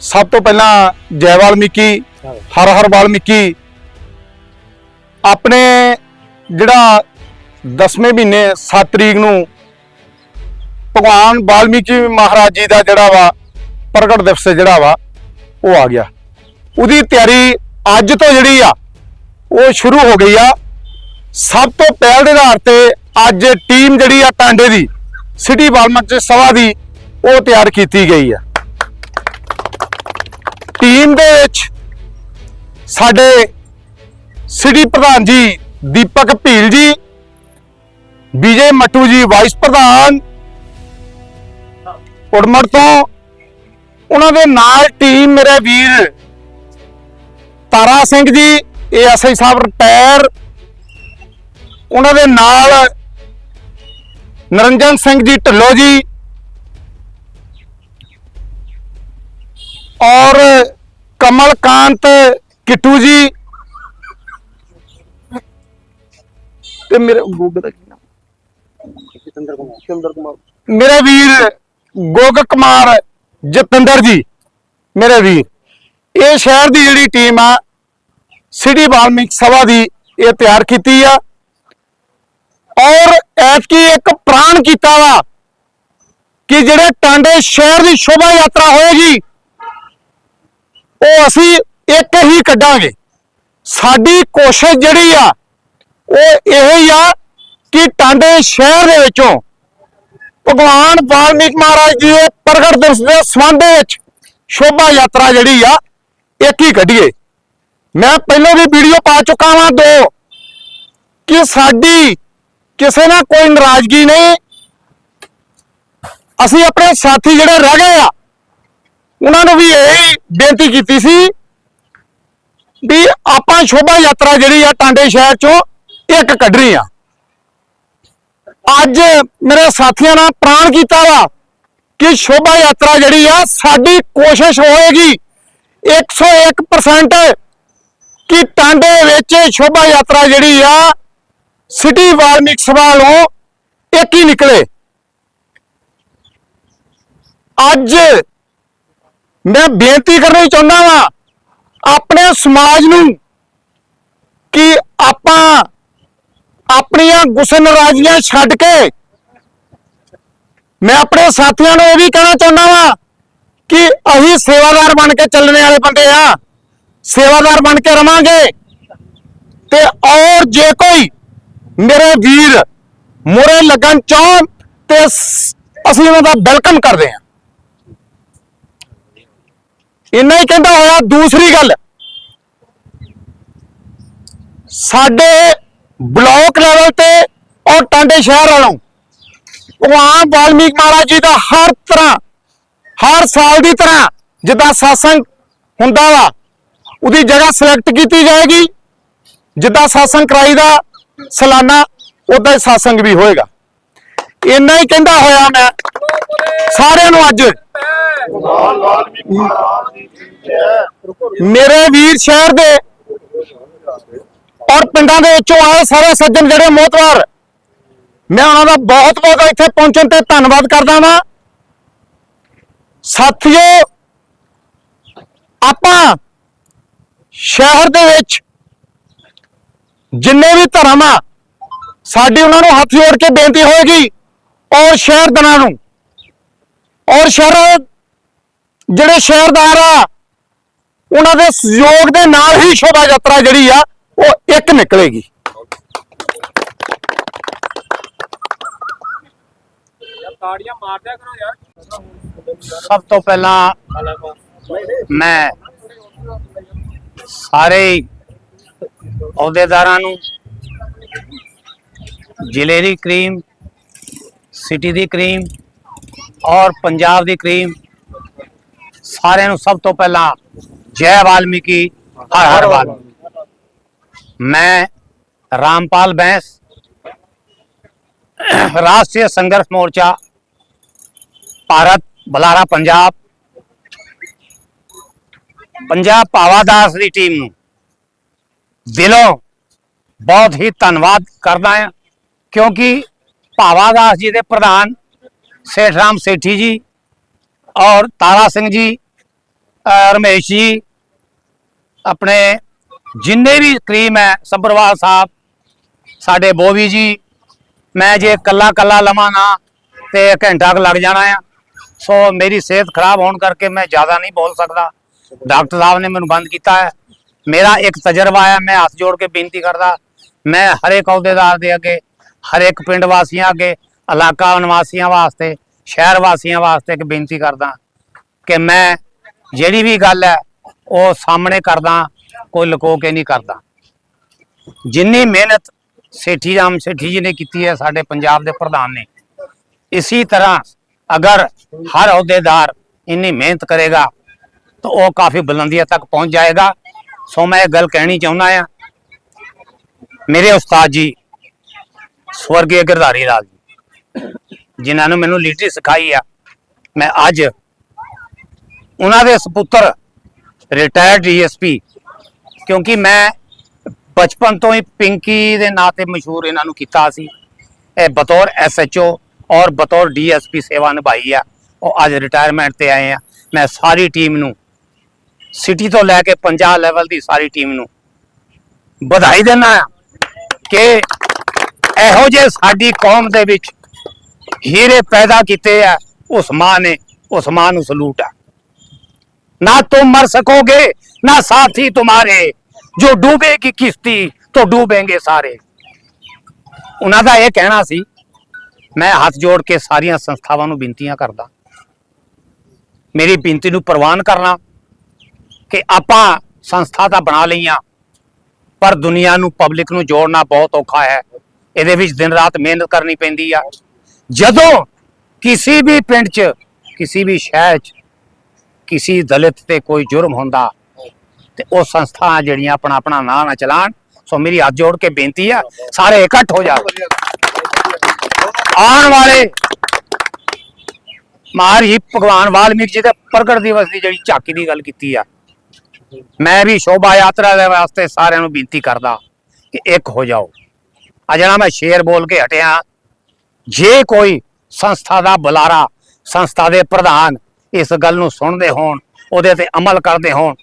ਸਭ ਤੋਂ ਪਹਿਲਾਂ ਜੈ ਵਾਲਮੀਕੀ ਹਰ ਹਰ ਵਾਲਮੀਕੀ। ਆਪਣੇ ਜਿਹੜਾ 10ਵੇਂ ਮਹੀਨੇ 7 ਤਰੀਕ ਨੂੰ ਭਗਵਾਨ ਵਾਲਮੀਕੀ ਮਹਾਰਾਜ ਜੀ ਦਾ ਜਿਹੜਾ ਵਾ ਪ੍ਰਗਟ ਦਿਵਸ ਜਿਹੜਾ ਵਾ ਉਹ ਆ ਗਿਆ। ਉਹਦੀ ਤਿਆਰੀ ਅੱਜ ਤੋਂ ਜਿਹੜੀ ਆ ਉਹ ਸ਼ੁਰੂ ਹੋ ਗਈ ਆ। ਸਭ ਤੋਂ ਪਹਿਲ ਦੇ ਆਧਾਰ ਤੇ ਅੱਜ ਟੀਮ ਜਿਹੜੀ ਆ ਟਾਂਡੇ ਦੀ ਸਿਟੀ ਵਾਲਮਟ ਸਭਾ ਦੀ ਉਹ ਤਿਆਰ ਕੀਤੀ ਗਈ ਆ। ਟੀਮ ਦੇ ਵਿੱਚ ਸਾਡੇ ਸਿਟੀ ਪ੍ਰਧਾਨ ਜੀ ਦੀਪਕ ਭੀਲ ਜੀ ਵਿਜੇ ਮੱਟੂ ਜੀ ਵਾਈਸ ਪ੍ਰਧਾਨ, ਉੜਮੜ ਤੋਂ ਉਹਨਾਂ ਦੇ ਨਾਲ ਟੀਮ ਮੇਰੇ ਵੀਰ ਤਾਰਾ ਸਿੰਘ ਜੀ, ਏਐਸਆਈ ਸਾਹਿਬ ਰਿਟਾਇਰ, ਉਹਨਾਂ ਦੇ ਨਾਲ ਨਰਿੰਜਨ ਸਿੰਘ ਜੀ ਢਿੱਲੋਂ ਜੀ ਔਰ ਕਮਲਕਾਂਤ ਕਿੱਟੂ ਜੀ। ਤੇ ਮੇਰੇ ਗੋਗ ਦਾ ਕੀ ਨਾਮ? ਸਿਕੰਦਰ ਕੁਮਾਰ। ਸਿਕੰਦਰ ਕੁਮਾਰ। ਮੇਰੇ ਵੀਰ ਗੋਗ ਕੁਮਾਰ ਜਤਿੰਦਰ ਜੀ। ਮੇਰੇ ਵੀਰ। ਇਹ ਸ਼ਹਿਰ ਦੀ ਜਿਹੜੀ ਟੀਮ ਆ ਸਿਟੀ ਵਾਲਮੀਕ ਸਭਾ ਦੀ ਇਹ ਤਿਆਰ ਕੀਤੀ ਆ। ਔਰ ਐਤਕੀ ਇੱਕ ਪ੍ਰਾਣ ਕੀਤਾ ਵਾ ਕਿ ਜਿਹੜੇ ਟਾਂਡੇ ਸ਼ਹਿਰ ਦੀ ਸ਼ੋਭਾ ਯਾਤਰਾ ਹੋਏਗੀ ਉਹ ਅਸੀਂ ਇੱਕ ਹੀ ਕੱਢਾਂਗੇ। ਸਾਡੀ ਕੋਸ਼ਿਸ਼ ਜਿਹੜੀ ਆ, ਉਹ ਇਹ ਹੀ ਆ ਕਿ ਟਾਂਡੇ ਸ਼ਹਿਰ ਦੇ ਵਿੱਚੋਂ ਭਗਵਾਨ ਵਾਲਮੀਕ ਮਹਾਰਾਜ ਜੀ ਦੇ ਪ੍ਰਗਟ ਦਿਵਸ ਦੇ ਸੰਬੰਧ ਵਿੱਚ ਸ਼ੋਭਾ ਯਾਤਰਾ ਜਿਹੜੀ ਆ, ਇੱਕ ਹੀ ਕੱਢੀਏ। ਮੈਂ ਪਹਿਲਾਂ ਵੀ ਵੀਡੀਓ ਪਾ ਚੁੱਕਾ ਵਾਂ ਦੋ ਕਿ ਸਾਡੀ ਕਿਸੇ ਨਾਲ ਕੋਈ ਨਾਰਾਜ਼ਗੀ ਨਹੀਂ। ਅਸੀਂ ਆਪਣੇ ਸਾਥੀ ਜਿਹੜੇ ਰਹਿ ਗਏ ਆ ਉਹਨਾਂ ਨੂੰ ਵੀ ਇਹ ਬੇਨਤੀ ਕੀਤੀ ਸੀ ਵੀ ਆਪਾਂ ਸ਼ੋਭਾ ਯਾਤਰਾ ਜਿਹੜੀ ਆ ਟਾਂਡੇ ਸ਼ਹਿਰ ਚੋਂ ਇੱਕ ਕੱਢਣੀ ਆ। ਅੱਜ ਮੇਰੇ ਸਾਥੀਆਂ ਨਾਲ ਪ੍ਰਾਣ ਕੀਤਾ ਵਾ ਕਿ ਸ਼ੋਭਾ ਯਾਤਰਾ ਜਿਹੜੀ ਆ ਸਾਡੀ ਕੋਸ਼ਿਸ਼ ਹੋਏਗੀ 101% ਕਿ ਟਾਂਡੇ ਵਿੱਚ ਸ਼ੋਭਾ ਯਾਤਰਾ ਜਿਹੜੀ ਆ ਸਿਟੀ ਵਾਲਮੀਕ ਸਭਾ ਵੱਲੋਂ ਇੱਕ ਹੀ ਨਿਕਲੇ। ਅੱਜ ਮੈਂ ਬੇਨਤੀ ਕਰਨੀ ਚਾਹੁੰਦਾ ਵਾਂ ਆਪਣੇ ਸਮਾਜ ਨੂੰ ਕਿ ਆਪਾਂ ਆਪਣੀਆਂ ਗੁੱਸੇ ਨਾਰਾਜ਼ੀਆਂ ਛੱਡ ਕੇ ਮੈਂ ਆਪਣੇ ਸਾਥੀਆਂ ਨੂੰ ਇਹ ਵੀ ਕਹਿਣਾ ਚਾਹੁੰਦਾ ਵਾਂ ਕਿ ਅਸੀਂ ਸੇਵਾਦਾਰ ਬਣ ਕੇ ਚੱਲਣੇ ਵਾਲੇ ਬੰਦੇ ਆ, ਸੇਵਾਦਾਰ ਬਣ ਕੇ ਰਵਾਂਗੇ। ਤੇ ਔਰ ਜੇ ਕੋਈ ਮੇਰੇ ਵੀਰ ਮੋਰੇ ਲੱਗਣ ਚਾਹਣ ਤੇ ਅਸੀਂ ਉਹਨਾਂ ਦਾ ਵੈਲਕਮ ਕਰਦੇ ਹਾਂ ਇੰਨਾ ਹੀ ਕਹਿੰਦਾ ਹੋਇਆ, ਦੂਸਰੀ ਗੱਲ। ਸਾਡੇ ਬਲਾਕ ਲੈਵਲ ਤੇ ਔਰ ਟਾਂਡੇ ਸ਼ਹਿਰ ਵਾਲੋਂ ਭਗਵਾਨ ਵਾਲਮੀਕ ਮਹਾਰਾਜ ਜੀ ਦਾ ਹਰ ਤਰ੍ਹਾਂ, ਹਰ ਸਾਲ ਦੀ ਤਰ੍ਹਾਂ ਜਿੱਦਾਂ satsang ਹੁੰਦਾ ਵਾ, ਉਹਦੀ ਜਗ੍ਹਾ ਸਿਲੈਕਟ ਕੀਤੀ ਜਾਏਗੀ। ਜਿੱਦਾਂ ਸਤਸੰਗ ਕਰਾਈ ਦਾ ਸਾਲਾਨਾ ਉਦਾਂ ਹੀ satsang ਵੀ ਹੋਏਗਾ। ਇੰਨਾ ਹੀ ਕਹਿੰਦਾ ਹੋਇਆ ਮੈਂ ਸਾਰਿਆਂ ਨੂੰ ਅੱਜ ਮੇਰੇ ਵੀਰ ਸ਼ਹਿਰ ਦੇ ਔਰ ਪਿੰਡਾਂ ਦੇ ਵਿੱਚੋਂ ਆਏ ਸਾਰੇ ਸੱਜਣ ਜਿਹੜੇ ਮੋਤਵਾਰ, ਮੈਂ ਉਹਨਾਂ ਦਾ ਬਹੁਤ ਬਹੁਤ ਇੱਥੇ ਪਹੁੰਚਣ ਤੇ ਧੰਨਵਾਦ ਕਰਦਾ ਵਾਂ। ਸਾਥੀਓ, ਆਪਾਂ ਸ਼ਹਿਰ ਦੇ ਵਿੱਚ ਜਿੰਨੇ ਵੀ ਧਰਮ ਆ, ਸਾਡੀ ਉਹਨਾਂ ਨੂੰ ਹੱਥ ਜੋੜ ਕੇ ਬੇਨਤੀ ਹੋਏਗੀ ਔਰ ਸ਼ਹਿਰਦਾਰਾਂ ਨੂੰ, ਔਰ ਸ਼ਹਿਰ ਜਿਹੜੇ ਸ਼ਹਿਰਦਾਰ ਆ ਉਹਨਾਂ ਦੇ ਸਹਿਯੋਗ ਦੇ ਨਾਲ ਹੀ ਸ਼ੋਭਾ ਯਾਤਰਾ ਜਿਹੜੀ ਆ ਉਹ ਇੱਕ ਨਿਕਲੇਗੀ। ਤਾੜੀਆਂ ਮਾਰਦਿਆ ਕਰੋ ਯਾਰ। ਸਭ ਤੋਂ ਪਹਿਲਾਂ ਮੈਂ ਸਾਰੇ ਅਹੁਦੇਦਾਰਾਂ ਨੂੰ ਜ਼ਿਲ੍ਹੇ ਦੀ ਕਰੀਮ ਸਿਟੀ ਦੀ ਕਰੀਮ ਔਰ ਪੰਜਾਬ ਦੀ ਕਰੀਮ ਸਾਰਿਆਂ ਨੂੰ ਸਭ ਤੋਂ ਪਹਿਲਾਂ ਜੈ ਵਾਲਮੀਕੀ, ਹਰ ਹਰ ਵਾਲਮੀਕੀ। ਮੈਂ ਰਾਮਪਾਲ ਬੈਂਸ, ਰਾਸ਼ਟਰੀ ਸੰਘਰਸ਼ ਮੋਰਚਾ, ਭਾਰਤ ਬਲਾਰਾ ਪੰਜਾਬ ਪੰਜਾਬ ਭਾਵਾਦਾਸ ਦੀ ਟੀਮ ਨੂੰ ਦਿਲੋਂ ਬਹੁਤ ਹੀ ਧੰਨਵਾਦ ਕਰਦਾ ਹਾਂ, ਕਿਉਂਕਿ ਭਾਵਾਦਾਸ ਜੀ ਦੇ ਪ੍ਰਧਾਨ ਸੇਠ ਰਾਮ ਸੇਠੀ ਜੀ ਔਰ ਤਾਰਾ ਸਿੰਘ ਜੀ ਰਮੇਸ਼ ਜੀ, ਆਪਣੇ ਜਿੰਨੇ ਵੀ ਕਰੀਮ ਹੈ, ਸੱਭਰਵਾਲ ਸਾਹਿਬ, ਸਾਡੇ ਬੋਵੀ ਜੀ, ਮੈਂ ਜੇ ਕੱਲਾ ਕੱਲਾ ਲਵਾਂ ਨਾ, ਤੇ ਘੰਟਾ ਕੁ ਲੱਗ ਜਾਣਾ ਆ। ਸੋ ਮੇਰੀ ਸਿਹਤ ਖਰਾਬ ਹੋਣ ਕਰਕੇ ਮੈਂ ਜ਼ਿਆਦਾ ਨਹੀਂ ਬੋਲ ਸਕਦਾ। ਡਾਕਟਰ ਸਾਹਿਬ ਨੇ ਮੈਨੂੰ ਬੰਦ ਕੀਤਾ ਹੈ। ਮੇਰਾ ਇੱਕ ਤਜਰਬਾ ਹੈ, ਮੈਂ ਹੱਥ ਜੋੜ ਕੇ ਬੇਨਤੀ ਕਰਦਾ, ਮੈਂ ਹਰੇਕ ਅਹੁਦੇਦਾਰ ਦੇ ਅੱਗੇ, ਹਰੇਕ ਪਿੰਡ ਵਾਸੀਆਂ ਅੱਗੇ, ਇਲਾਕਾ ਨਿਵਾਸੀਆਂ ਵਾਸਤੇ ਸ਼ਹਿਰ ਵਾਸੀਆਂ ਵਾਸਤੇ ਇੱਕ ਬੇਨਤੀ ਕਰਦਾ ਕਿ ਮੈਂ ਜਿਹੜੀ ਵੀ ਗੱਲ ਹੈ, ਉਹ ਸਾਹਮਣੇ ਕਰਦਾ, ਕੋਈ ਲੁਕੋ ਕੇ ਨਹੀਂ ਕਰਦਾ। ਜਿੰਨੀ ਮਿਹਨਤ ਸੇਠੀ ਰਾਮ ਸੇਠੀ ਜੀ ਨੇ ਕੀਤੀ ਹੈ ਸਾਡੇ ਪੰਜਾਬ ਦੇ ਪ੍ਰਧਾਨ ਨੇ, ਇਸੀ ਤਰ੍ਹਾਂ ਅਗਰ ਹਰ ਅਹੁਦੇਦਾਰ ਇੰਨੀ ਮਿਹਨਤ ਕਰੇਗਾ, ਤਾਂ ਉਹ ਕਾਫੀ ਬੁਲੰਦੀਆਂ ਤੱਕ ਪਹੁੰਚ ਜਾਏਗਾ। ਸੋ ਮੈਂ ਇਹ ਗੱਲ ਕਹਿਣੀ ਚਾਹੁੰਦਾ ਆ ਮੇਰੇ ਉਸਤਾਦ ਜੀ, ਸਵਰਗੀ ਗਿਰਧਾਰੀ ਲਾਲ ਜੀ ਜਿਨ੍ਹਾਂ ਨੂੰ ਮੈਨੂੰ ਲੀਡਰੀ ਸਿਖਾਈ ਆ, ਮੈਂ ਅੱਜ ਉਹਨਾਂ ਦੇ ਸੁਪੁੱਤਰ ਰਿਟਾਇਰਡ ਡੀਐਸਪੀ ਕਿਉਂਕਿ ਮੈਂ ਬਚਪਨ ਤੋਂ ਹੀ ਪਿੰਕੀ ਦੇ ਨਾਂ ਤੇ ਮਸ਼ਹੂਰ ਇਹਨਾਂ ਨੂੰ ਕੀਤਾ ਸੀ। ਇਹ ਬਤੌਰ ਐਸਐਚਓ ਔਰ ਬਤੌਰ ਡੀਐਸਪੀ ਸੇਵਾ ਨਿਭਾਈ ਆ। ਉਹ ਅੱਜ ਰਿਟਾਇਰਮੈਂਟ ਤੇ ਆਏ ਆ। ਮੈਂ ਸਾਰੀ ਟੀਮ ਨੂੰ ਸਿਟੀ ਤੋਂ ਲੈ ਕੇ ਪੰਜਾਬ ਲੈਵਲ ਦੀ ਸਾਰੀ ਟੀਮ ਨੂੰ ਵਧਾਈ ਦਿੰਦਾ ਆ ਕਿ ਇਹੋ ਜੇ ਸਾਡੀ ਕੌਮ ਦੇ ਵਿੱਚ ਹੀਰੇ ਪੈਦਾ ਕੀਤੇ ਆ ਉਸ ਮਾਂ ਨੇ ਉਸ ਮਾਂ ਨੂੰ ਸਲੂਟ ਆ ना तुम मर सकोगे ना साथी तुम्हारे जो डूबेगी किश्ती तो डूबेंगे ਸਾਰੇ ਉਹਨਾਂ ਦਾ ਇਹ ਕਹਿਣਾ ਸੀ ਮੈਂ ਹੱਥ ਜੋੜ ਕੇ ਸਾਰੀਆਂ ਸੰਸਥਾਵਾਂ ਨੂੰ ਬੇਨਤੀਆਂ ਕਰਦਾ ਮੇਰੀ ਬੇਨਤੀ ਨੂੰ ਪ੍ਰਵਾਨ ਕਰਨਾ ਕਿ ਆਪਾਂ ਸੰਸਥਾ ਤਾਂ ਬਣਾ ਲਈਆਂ ਪਰ ਦੁਨੀਆ ਨੂੰ ਪਬਲਿਕ ਨੂੰ ਜੋੜਨਾ ਬਹੁਤ ਔਖਾ ਹੈ ਇਹਦੇ ਵਿੱਚ ਦਿਨ ਰਾਤ ਮਿਹਨਤ ਕਰਨੀ ਪੈਂਦੀ ਆ ਜਦੋਂ ਕਿਸੇ ਵੀ ਪਿੰਡ 'ਚ, ਕਿਸੇ ਵੀ ਸ਼ਹਿਰ 'ਚ, ਕਿਸੇ ਦਲਿਤ ਤੇ ਕੋਈ ਜੁਰਮ ਹੁੰਦਾ ਤੇ ਉਹ ਸੰਸਥਾ ਜਿਹੜੀਆਂ ਆਪਣਾ ਆਪਣਾ ਨਾਂ ਨਾ ਚਲਾਣ, ਸੋ ਮੇਰੀ ਹੱਥ ਜੋੜ ਕੇ ਬੇਨਤੀ ਆ, ਸਾਰੇ ਇਕੱਠ ਹੋ ਜਾਓ। ਆਉਣ ਵਾਲੇ ਮਹਾਰਾਜ ਭਗਵਾਨ ਵਾਲਮੀਕ ਜੀ ਦੇ ਪ੍ਰਗਟ ਦਿਵਸ ਦੀ ਜਿਹੜੀ ਝਾਕੀ ਦੀ ਗੱਲ ਕੀਤੀ ਆ, ਮੈਂ ਵੀ ਸ਼ੋਭਾ ਯਾਤਰਾ ਦੇ ਵਾਸਤੇ ਸਾਰਿਆਂ ਨੂੰ ਬੇਨਤੀ ਕਰਦਾ ਕਿ ਇੱਕ ਹੋ ਜਾਓ। ਆ ਜਿਹੜਾ ਮੈਂ ਸ਼ੇਰ ਬੋਲ ਕੇ ਹਟਿਆ ਜੇ ਕੋਈ ਸੰਸਥਾ ਦਾ ਬੁਲਾਰਾ ਸੰਸਥਾ ਦੇ ਪ੍ਰਧਾਨ ਇਸ ਗੱਲ ਨੂੰ ਸੁਣਦੇ ਹੋਣ, ਉਹਦੇ ਤੇ ਅਮਲ ਕਰਦੇ ਹੋਣ,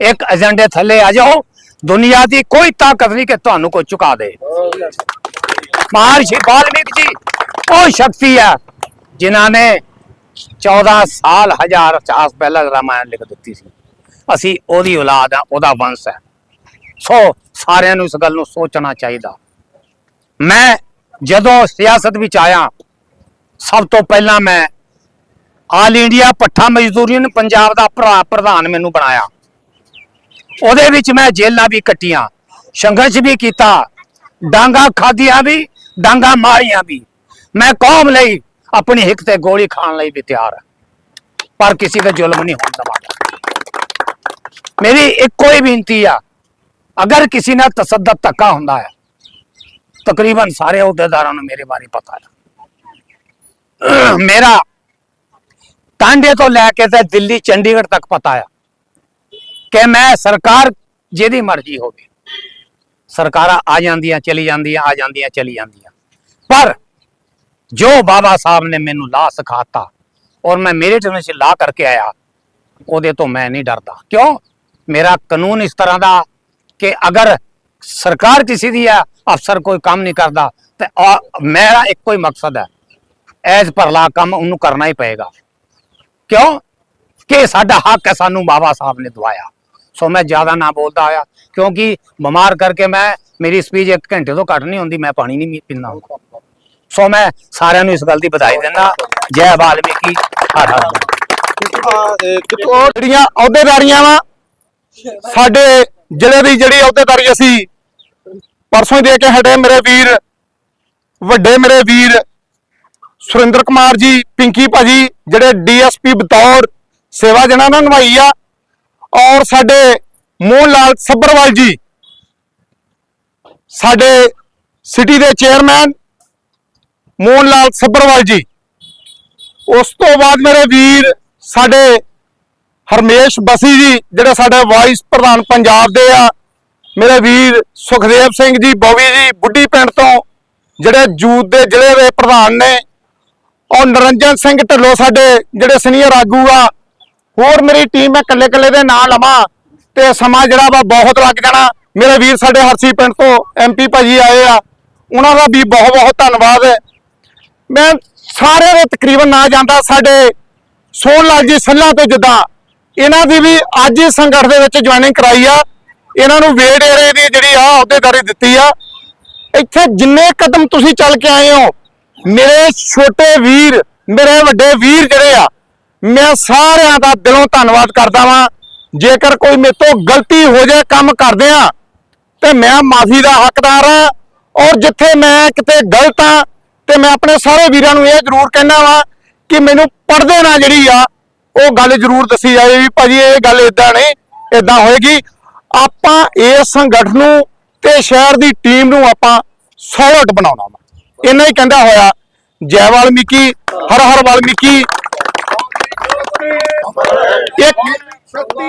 ਇੱਕ ਏਜੰਡੇ ਥੱਲੇ ਆ ਜਾਓ, ਦੁਨੀਆ ਦੀ ਕੋਈ ਤਾਕਤ ਨਹੀਂ ਕਿ ਤੁਹਾਨੂੰ ਕੋਈ ਝੁਕਾ ਦੇ। ਮਹਰਸ਼ੀ ਵਾਲਮੀਕ ਜੀ, ਉਹ ਸ਼ਕਤੀ ਹੈ ਜਿਨ੍ਹਾਂ ਨੇ 14 ਸਾਲ, ਹਜ਼ਾਰ ਸਾਲ ਪਹਿਲਾਂ ਰਾਮਾਇਣ ਲਿਖ ਦਿੱਤੀ ਸੀ। ਅਸੀਂ ਉਹਦੀ ਔਲਾਦ ਆ ਉਹਦਾ ਵੰਸ਼ ਹੈ। ਸੋ ਸਾਰਿਆਂ ਨੂੰ ਇਸ ਗੱਲ ਨੂੰ ਸੋਚਣਾ ਚਾਹੀਦਾ। ਮੈਂ ਜਦੋਂ ਸਿਆਸਤ ਵਿੱਚ ਆਇਆ, ਸਭ ਤੋਂ ਪਹਿਲਾਂ ਮੈਂ ਆਲ ਇੰਡੀਆ ਪੱਠਾ ਮਜ਼ਦੂਰੀਅਨ ਪੰਜਾਬ ਦਾ ਭਰਾ, ਪ੍ਰਧਾਨ ਮੈਨੂੰ ਬਣਾਇਆ। ਉਹਦੇ ਵਿੱਚ ਮੈਂ ਜੇਲਾਂ ਵੀ ਕੱਟੀਆਂ, ਸੰਘਰਸ਼ ਵੀ ਕੀਤਾ, ਡਾਂਗਾ ਖਾਧੀਆਂ ਵੀ, ਡਾਂਗਾ ਮਾਰੀਆਂ ਵੀ। ਮੈਂ ਕੌਮ ਲਈ ਆਪਣੀ ਹਿੱਕ ਤੇ ਗੋਲੀ ਖਾਣ ਲਈ ਵੀ ਤਿਆਰ ਹਾਂ, ਪਰ ਕਿਸੇ ਦਾ ਜ਼ੁਲਮ ਨਹੀਂ ਹੋਣ ਦਵਾਂਗਾ। ਮੇਰੀ ਇੱਕੋ ਹੀ ਬੇਨਤੀ ਆ, ਅਗਰ ਕਿਸੇ ਨਾਲ ਤਸੱਦਦ ਧੱਕਾ ਹੁੰਦਾ ਹੈ ਤਕਰੀਬਨ ਸਾਰੇ ਅਹੁਦੇਦਾਰਾਂ ਨੂੰ ਮੇਰੇ ਬਾਰੇ ਪਤਾ ਹੈ। ਮੇਰਾ ਟਾਂਡੇ ਤੋਂ ਲੈ ਕੇ ਤੇ ਦਿੱਲੀ, ਚੰਡੀਗੜ੍ਹ ਤੱਕ ਪਤਾ ਆ ਕਿ ਮੈਂ ਸਰਕਾਰ ਜਿਹਦੀ ਮਰਜ਼ੀ ਹੋਵੇ। ਸਰਕਾਰਾਂ ਆ ਜਾਂਦੀਆਂ, ਚਲੀ ਜਾਂਦੀਆਂ, ਆ ਜਾਂਦੀਆਂ, ਚਲੀ ਜਾਂਦੀਆਂ। ਪਰ ਜੋ ਬਾਬਾ ਸਾਹਿਬ ਨੇ ਮੈਨੂੰ ਲਾ ਸਿਖਾਤਾ ਔਰ ਮੈਂ ਮੇਰੇ ਟਨ ਚ ਲਾ ਕਰਕੇ ਆਇਆ, ਉਹਦੇ ਤੋਂ ਮੈਂ ਨਹੀਂ ਡਰਦਾ। ਕਿਉਂ? ਮੇਰਾ ਕਾਨੂੰਨ ਇਸ ਤਰ੍ਹਾਂ ਦਾ ਕਿ ਅਗਰ ਸਰਕਾਰ ਕਿਸੇ ਦੀ ਆ, ਅਫਸਰ ਕੋਈ ਕੰਮ ਨਹੀਂ ਕਰਦਾ। ਤੇ ਮੇਰਾ ਇੱਕੋ ਹੀ ਮਕਸਦ ਹੈ। ਐਜ਼ ਭਰਲਾ ਕੰਮ ਉਹਨੂੰ ਕਰਨਾ ਹੀ ਪਏਗਾ। ਕਿਉਂ? ਕਿ ਸਾਡਾ ਹੱਕ ਹੈ, ਸਾਨੂੰ ਬਾਬਾ ਸਾਹਿਬ ਨੇ ਦਵਾਇਆ। ਸੋ ਮੈਂ ਜ਼ਿਆਦਾ ਨਾ ਬੋਲਦਾ ਆਇਆ ਕਿਉਂਕਿ ਬਿਮਾਰ ਕਰਕੇ ਮੈਂ, ਮੇਰੀ ਸਪੀਚ ਇੱਕ ਘੰਟੇ ਤੋਂ ਘੱਟ ਨਹੀਂ ਹੁੰਦੀ, ਮੈਂ ਪਾਣੀ ਨਹੀਂ ਪੀਂਦਾ। ਸੋ ਮੈਂ ਸਾਰਿਆਂ ਨੂੰ ਇਸ ਗੱਲ ਦੀ ਵਧਾਈ ਦਿੰਦਾ। ਜੈ ਵਾਲਮੀਕੀ, ਹਰ ਹਰ ਜਿਹੜੀਆਂ ਅਹੁਦੇਦਾਰੀਆਂ ਵਾ, ਸਾਡੇ ਜ਼ਿਲ੍ਹੇ ਦੀ ਜਿਹੜੀ ਅਹੁਦੇਦਾਰੀ ਅਸੀਂ ਪਰਸੋਂ ਹੀ ਦੇ ਕੇ ਹਟੇ ਮੇਰੇ ਵੀਰ, ਵੱਡੇ ਮੇਰੇ ਵੀਰ, ਸੁਰਿੰਦਰ ਕੁਮਾਰ ਜੀ, ਪਿੰਕੀ ਭਾਜੀ, ਜਿਹੜੇ ਡੀਐਸਪੀ ਬਤੌਰ ਸੇਵਾ ਜਿਹਨਾਂ ਨੇ ਨਿਭਾਈ ਆ, ਔਰ ਸਾਡੇ ਮੋਹਨ ਲਾਲ ਸੱਬਰਵਾਲ ਜੀ, ਸਾਡੇ ਸਿਟੀ ਦੇ ਚੇਅਰਮੈਨ ਮੋਹਨ ਲਾਲ ਸੱਬਰਵਾਲ ਜੀ। ਉਸ ਤੋਂ ਬਾਅਦ ਮੇਰੇ ਵੀਰ, ਸਾਡੇ ਹਰਮੇਸ਼ ਬਸੀ ਜੀ, ਜਿਹੜੇ ਸਾਡੇ ਵਾਈਸ ਪ੍ਰਧਾਨ ਪੰਜਾਬ ਦੇ ਆ ਮੇਰੇ ਵੀਰ ਸੁਖਦੇਵ ਸਿੰਘ ਜੀ ਬੋਵੀ ਜੀ, ਬੁੱਢੀ ਪਿੰਡ ਤੋਂ ਜਿਹੜੇ ਜੂਤ ਦੇ ਜ਼ਿਲ੍ਹੇ ਦੇ ਪ੍ਰਧਾਨ ਨੇ ਔਰ ਨਰਿੰਜਨ ਸਿੰਘ ਢਿੱਲੋਂ ਸਾਡੇ ਜਿਹੜੇ ਸੀਨੀਅਰ ਆਗੂ ਆ, ਹੋਰ ਮੇਰੀ ਟੀਮ ਮੈਂ ਇਕੱਲੇ ਇਕੱਲੇ ਦੇ ਨਾਂ ਲਵਾਂ ਤੇ ਸਮਾਂ ਜਿਹੜਾ ਵਾ ਬਹੁਤ ਲੱਗ ਜਾਣਾ। ਮੇਰੇ ਵੀਰ ਸਾਡੇ ਹਰਸੀ ਪਿੰਡ ਤੋਂ ਐਮਪੀ ਭਾਜੀ ਆਏ ਆ, ਉਹਨਾਂ ਦਾ ਵੀ ਬਹੁਤ ਬਹੁਤ ਧੰਨਵਾਦ। ਹੈ ਮੈਂ ਸਾਰੇ ਦੇ ਤਕਰੀਬਨ ਨਾ ਜਾਂਦਾ ਸਾਡੇ ਸੋਹਣ ਲਾਲ ਜੀ ਸੱਲਾ ਤੋਂ ਜਿੱਦਾਂ। ਇਹਨਾਂ ਦੀ ਵੀ ਅੱਜ ਹੀ ਸੰਗਠਨ ਦੇ ਵਿੱਚ ਜੁਆਇਨਿੰਗ ਕਰਾਈ ਆ। ਇਹਨਾਂ ਨੂੰ ਵੇਡ ਏਰੇ ਦੀ ਜਿਹੜੀ ਆ ਅਹੁਦੇਦਾਰੀ ਦਿੱਤੀ ਆ। ਇੱਥੇ ਜਿੰਨੇ ਕਦਮ ਤੁਸੀਂ ਚੱਲ ਕੇ ਆਏ ਹੋ, ਮੇਰੇ ਛੋਟੇ ਵੀਰ, ਮੇਰੇ ਵੱਡੇ ਵੀਰ ਜਿਹੜੇ ਆ, ਮੈਂ ਸਾਰਿਆਂ ਦਾ ਦਿਲੋਂ ਧੰਨਵਾਦ ਕਰਦਾ ਵਾਂ। ਜੇਕਰ ਕੋਈ ਮੇਰੇ ਤੋਂ ਗਲਤੀ ਹੋ ਜਾਏ, ਕੰਮ ਕਰਦੇ ਆ, ਤੇ ਮੈਂ ਮਾਫੀ ਦਾ ਹੱਕਦਾਰ ਆ। ਔਰ ਜਿੱਥੇ ਮੈਂ ਕਿਤੇ ਗਲਤ ਆ, ਤੇ ਮੈਂ ਆਪਣੇ ਸਾਰੇ ਵੀਰਾਂ ਨੂੰ ਇਹ ਜ਼ਰੂਰ ਕਹਿਣਾ ਵਾਂ ਕਿ ਮੈਨੂੰ ਪੜਦੇ ਨਾ ਜਿਹੜੀ ਆ, ਉਹ ਗੱਲ ਜ਼ਰੂਰ ਦੱਸੀ ਜਾਏ ਵੀ ਭਾਜੀ ਇਹ ਗੱਲ ਇਦਾਂ ਨਹੀਂ ਇਦਾਂ ਹੋਏਗੀ। ਆਪਾਂ ਇਸ ਸੰਗਠਨ ਨੂੰ ਤੇ ਸ਼ਹਿਰ ਦੀ ਟੀਮ ਨੂੰ ਆਪਾਂ ਸੋਲਟ ਬਣਾਉਣਾ ਵਾ। ਇੰਨਾ ਹੀ ਕਹਿੰਦਾ ਹੋਇਆ। ਜੈ ਵਾਲਮੀਕੀ, ਹਰ ਹਰ ਵਾਲਮੀਕੀ। ਇੱਕ